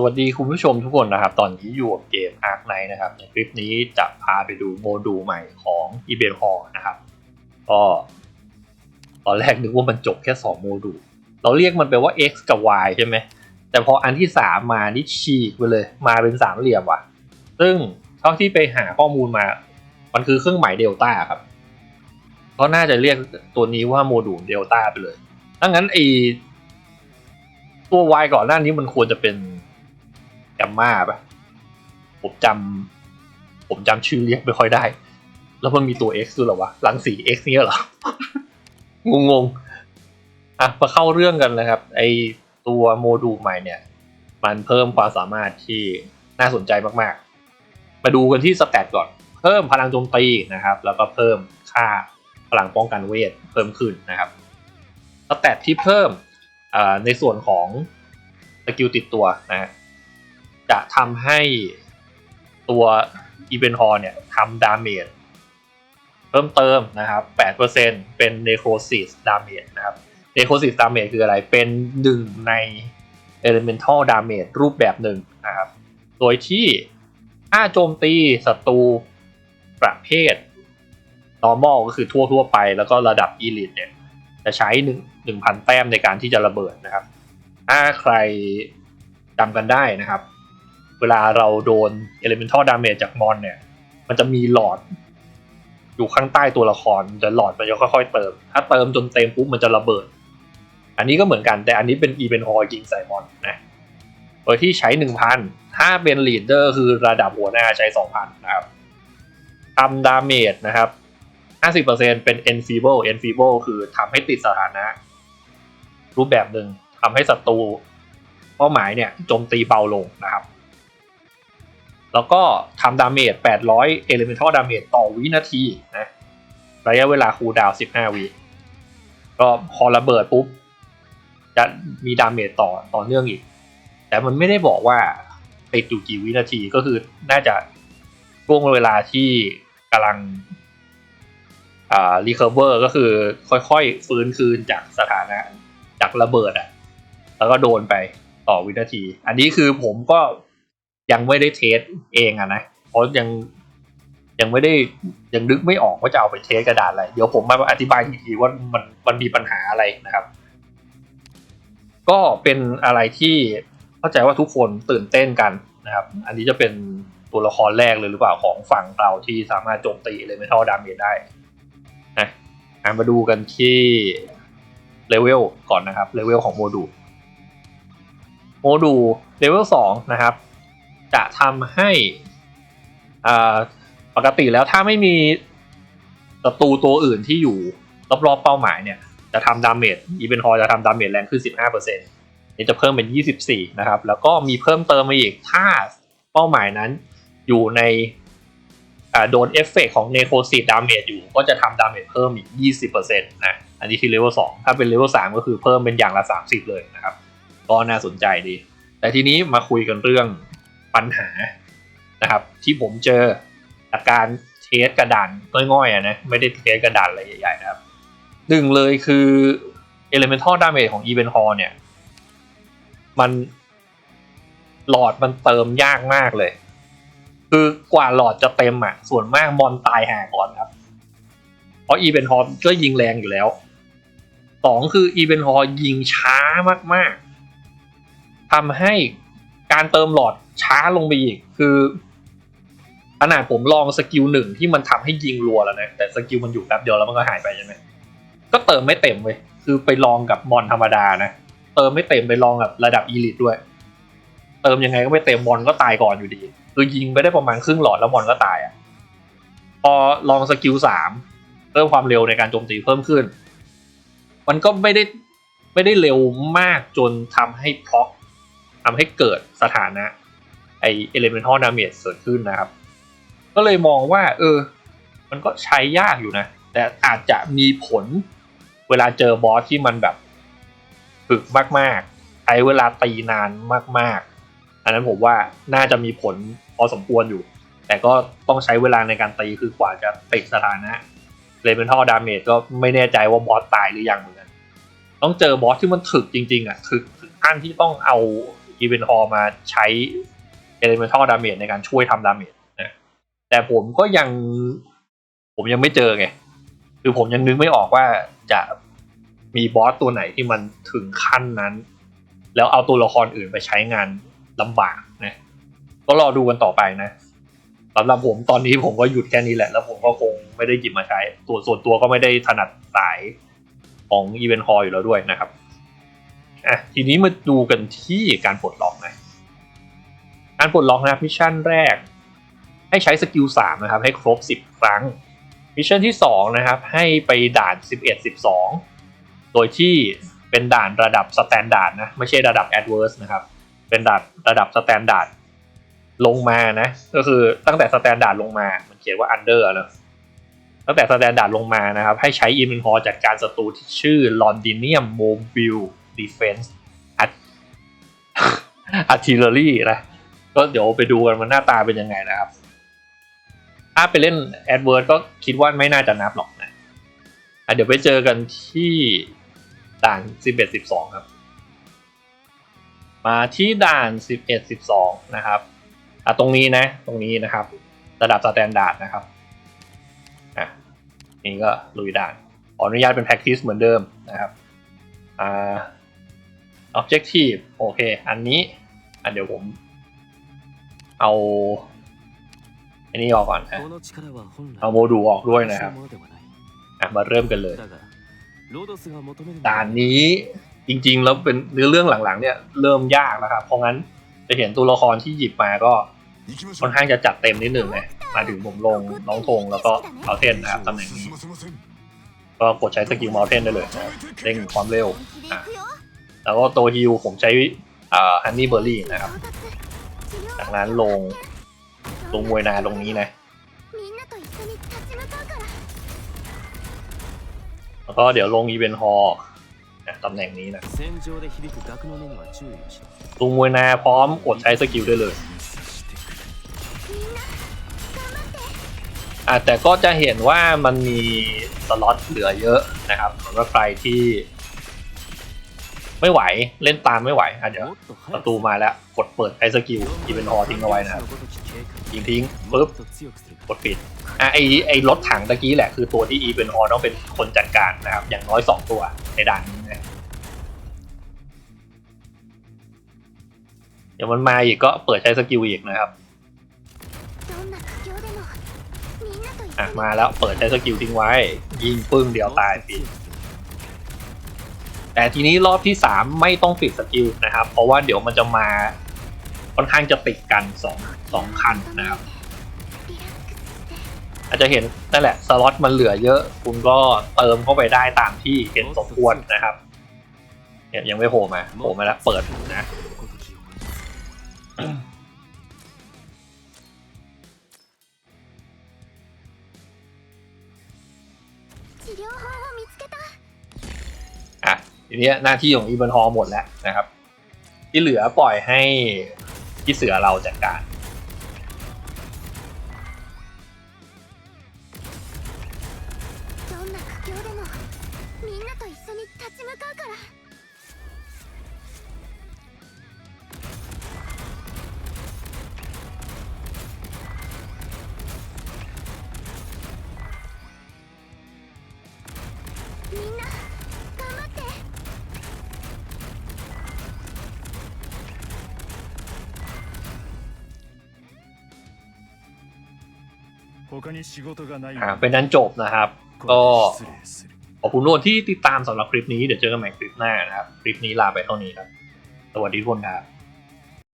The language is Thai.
สวัสดีคุณผู้ชมทุกคนนะครับ ตอนนี้อยู่กับเกม Ark Knight นะครับ ในคลิปนี้จะพาไปดูโมดูลใหม่ของ e b e n h a l l นะครับ ก็ตอนแรกนึกว่ามันจบแค่ 2 โมดูล เราเรียกมันไปว่า x กับ y ใช่ไหม แต่พออันที่ 3 มานี่ฉีกไปเลย มาเป็นสามเหลี่ยมว่ะ ซึ่งเท่าที่ไปหาข้อมูลมา มันคือเครื่องหมายเดลต้าครับ ก็น่าจะเรียกตัวนี้ว่าโมดูลเดลต้าไปเลยถ้างั้นไอตัว y ก่อนหน้านี้มันควรจะเป็น แกมมาปะผมจำผมจำชื่อเรียกไม่ค่อยได้ แล้วมันมีตัว x ด้วยเหรอวะรังสี x เนี่ยเหรองงงๆอะมาเข้าเรื่องกันนะครับ ไอตัวโมดูลใหม่เนี่ย มันเพิ่มความสามารถที่น่าสนใจมากๆ มาดูกันที่สแตทก่อน เพิ่มพลังโจมตีนะครับ แล้วก็เพิ่มค่าพลังป้องกันเวทเพิ่มขึ้นนะครับสแตทที่เพิ่มในส่วนของสกิลติดตัวนะฮะ จะทำให้ตัวอีเวนฮอร์เนี่ยทำดาเมจเพิ่มเติมนะครับ 8%เป็น Necrosis Damage นะครับ Necrosis Damage คืออะไร เป็นหนึ่งใน Elemental Damage รูปแบบหนึ่งนะครับ โดยที่ถ้าโจมตีศัตรูประเภท normal ก็คือทั่วทั่วไป แล้วก็ระดับ elite เนี่ย จะใช้หนึ่งหนึ่งพันแต้มในการที่จะระเบิดนะครับ ถ้าใครจำกันได้นะครับ เวลาเราโดน elemental damage จากมอนเนี่ย มันจะมีหลอด อยู่ข้างใต้ตัวละครจะหลอดมันจะค่อยๆเติม ถ้าเติมจนเต็มปุ๊บมันจะระเบิด อันนี้ก็เหมือนกันแต่อันนี้เป็น e เป็นฮอยิงใส่มอนนะโดยที่ใช้หนึ่งพันถ้าเป็น leader คือระดับหัวหน้าใช้สองพันนะครับทำดาเมจนะครับ50%เป็น enfeeble enfeeble คือทำให้ติดสถานะ รูปแบบหนึ่งทำให้ศัตรูเป้าหมายเนี่ยโจมตีเบาลงนะครับ แล้วก็ทำดาเมจ 800 elemental damage ต่อวินาทีนะระยะเวลาคูลดาวน์15 วิก็พอระเบิดปุ๊บ จะมีดาเมจต่อต่อเนื่องอีก แต่มันไม่ได้บอกว่าติดอยู่กี่วินาทีก็คือน่าจะช่วงเวลาที่กำลังอ่า recover ก็คือค่อยๆ ฟื้นคืนจากสถานะจากระเบิดอะ่ะ แล้วก็โดนไปต่อวินาที อันนี้คือผมก็ ยังไม่ได้เทสเองอะนะเพราะยังยังไม่ได้ยังนึกไม่ออกว่าจะเอาไปเทสกระดาษอะไร เดี๋ยวผมมาอธิบายทีทีว่ามันมันมีปัญหาอะไรนะครับ ก็เป็นอะไรที่เข้าใจว่าทุกคนตื่นเต้นกันนะครับ อันนี้จะเป็นตัวละครแรกเลยหรือเปล่าของฝั่งเราที่สามารถโจมตีเลยไม่เท่าดาเมจได้นะมาดูกันที่เลเวลก่อนนะครับเลเวลของโมดูลโมดูลเลเวลสองนะครับ จะทำให้ปกติแล้วถ้าไม่มีศัตรูตัวอื่นที่อยู่รอบๆเป้าหมายเนี่ย จะทำดาเมจอีเวนฮอจะทำดาเมจแรงขึ้น 15%นี่จะเพิ่มเป็น 24 นะครับ แล้วก็มีเพิ่มเติมมาอีกถ้าเป้าหมายนั้นอยู่ในโดนเอฟเฟกของเนโคซิตดาเมจอยู่ ก็จะทำดาเมจเพิ่มอีก 20%นะอันนี้คือเลเวล2ถ้าเป็นเลเวล3ก็คือเพิ่มเป็นอย่างละ 30 เลยนะครับ ก็น่าสนใจดี แต่ทีนี้มาคุยกันเรื่อง ปัญหานะครับ ที่ผมเจออากการเทสกระดานง่อยๆนะไม่ได้เทสกระดานอะไรใหญ่ๆนะครับหนึ่งเลยคือ Elemental Damage ของ Event Hall เนี่ย มันหลอดมันเติมยากมากเลย คือกว่าหลอดจะเต็มอะ ส่วนมากมอนตายหาก่อนครับ เพราะอีเวนฮอก็ยิงแรงอยู่แล้วสองคืออีเวนฮอยิงช้ามากๆทำให้ การเติมหลอดช้าลงไปอีก คือขนาดผมลองสกิลหนึ่งที่มันทำให้ยิงรัวแล้วนะแต่สกิลมันอยู่แป๊บเดียวแล้วมันก็หายไปใช่ไหมก็เติมไม่เต็มเลยคือไปลองกับมอนธรรมดานะเติมไม่เต็มไปลองกับระดับอีลิทด้วย เติมยังไงก็ไม่เต็มมอนก็ตายก่อนอยู่ดี คือยิงไปได้ประมาณครึ่งหลอดแล้วมอนก็ตายอะพอลองสกิลสามเพิ่มความเร็วในการโจมตีเพิ่มขึ้น มันก็ไม่ได้ไม่ได้เร็วมากจนทำให้พ็อก ทำให้เกิดสถานะไอเอเลเมนทัลดาเมจเกิดขึ้นนะครับ ก็เลยมองว่า เออ มันก็ใช้ยากอยู่นะ แต่อาจจะมีผลเวลาเจอบอสที่มันแบบฝึกมากๆใช้เวลาตีนานมาก ๆ อันนั้นผมว่าน่าจะมีผลพอสมควรอยู่ แต่ก็ต้องใช้เวลาในการตีคือกว่าจะติดสถานะเลเวนทัลดาเมจก็ไม่แน่ใจว่าบอสตายหรือยังเหมือนกันต้องเจอบอสที่มันถึกจริง ๆ อะถึกถึงขั้นที่ต้องเอา อีเวนฮอมาใช้เอเลเมนทัลดาเมจในการช่วยทำดาเมจนะแต่ผมก็ยัง ผมยังไม่เจอไง คือผมยังนึกไม่ออกว่าจะมีบอสตัวไหนที่มันถึงขั้นนั้น แล้วเอาตัวละครอื่นไปใช้งานลำบากนะก็รอดูกันต่อไปนะสำหรับผมตอนนี้ผมก็หยุดแค่นี้แหละ แล้วผมก็คงไม่ได้หยิบมาใช้ ตัวส่วนตัวก็ไม่ได้ถนัดสายของอีเวนต์คออยู่แล้วด้วยนะครับ อะทีนี้มาดูกันที่การปลดล็อกนะการปลดล็อกนะครับมิชชั่นแรก ให้ใช้สกิล3นะครับ ให้ครบ 10 ครั้งมิชชั่นที่2นะครับให้ไปด่าน 11 12 โดยที่เป็นด่านระดับสแตนดาร์ดนะไม่ใช่ระดับแอดเว r ร์สนะครับเป็นด่านระดับสแตนดาร์ดลงมานะก็คือตั้งแต่สแตนดาร์ดลงมา มันเขียนว่าอันเดอร์นะตั้งแต่สแตนดาร์ดลงมานะครับ ให้ใช้อินเวนฮอจัดการศัตรูที่ชื่อลอนดิเนียมโมบิล ดีเฟนส์อาร์ติเลอรี่นะ ก็เดี๋ยวไปดูกันมันหน้าตาเป็นยังไงนะครับ ถ้าไปเล่นแอดเวิร์ดก็คิดว่าไม่น่าจะนับหรอกนะะเดี๋ยวไปเจอกันที่ด่าน 11 12 ครับ มาที่ด่าน 11 12 นะครับอะตรงนี้นะ ตรงนี้นะครับ ระดับสแตนดาร์ดนะครับอะนี่ก็ลุยด่าน ขออนุญาตเป็น practice เหมือนเดิมนะครับ อ่า Objective โอเค อันนี้อันเดี๋ยวผม เอา อันนี้ออกก่อนนะเอาโมดูลออกด้วยนะครับอะมาเริ่มกันเลยด่านนี้จริงๆ แล้วเป็นเนื้อเรื่องหลังๆ เนี่ยเริ่มยากนะครับ เพราะงั้นจะเห็นตัวละครที่หยิบมาก็ค่อนข้างจะจัดเต็มนิดหนึ่งเลยมาถึงผมลงน้องธงแล้วก็เอาเทนนะครับตำแหน่งนี้ก็กดใช้สกิลเมาเทนได้เลยเร่งความเร็ว แล้วก็ตัวฮิวผมใช้ฮันนี่เบอร์รี่นะครับ จากนั้นลงลงมวยนาตรงนี้นะ แล้วก็เดี๋ยวลงอีเวนฮอลตำแหน่งนี้นะลงมวยนาพร้อมกดใช้สกิลได้เลยอะแต่ก็จะเห็นว่ามันมีสล็อตเหลือเยอะนะครับสำหรับใครที่ ไม่ไหวเล่นตามไม่ไหวอะเดี๋ยวประตูมาแล้วกดเปิดไอสกิลอีเวนทอทิ้งเอาไว้นะยิงทิ้งปึ๊บกดปิดอะไอไอรถถังตะกี้แหละคือตัวที่อีเวนทอต้องเป็นคนจัดการนะครับ อย่างน้อย 2 ตัวในด่านนี้นะเดี๋ยวมันมาอีกก็เปิดใช้สกิลอีกนะครับอะมาแล้วเปิดใช้สกิลทิ้งไว้ ยิงปึ้งเดียวตายปิด แต่ทีนี้รอบที่ 3 ไม่ต้องปิดสกิลนะครับ เพราะว่าเดี๋ยวมันจะมาค่อนข้างจะติดกัน2 2คันนะครับอาจจะเห็นนั่นแหละสล็อตมันเหลือเยอะ คุณก็เติมเข้าไปได้ตามที่เห็นสมควรนะครับเนี่ยยังไม่โผล่มาโผล่มาแล้วเปิดนะ ทีนี้หน้าที่ของอีเวนฮอลหมดแล้วนะครับ ที่เหลือปล่อยให้พี่เสือเราจัดการ อ่าเป็นนั้นจบนะครับ ก็ขอบคุณทุกคนที่ติดตามสำหรับคลิปนี้เดี๋ยวเจอกันใหม่คลิปหน้านะครับ คลิปนี้ลาไปเท่านี้ครับ สวัสดีทุกคนครับ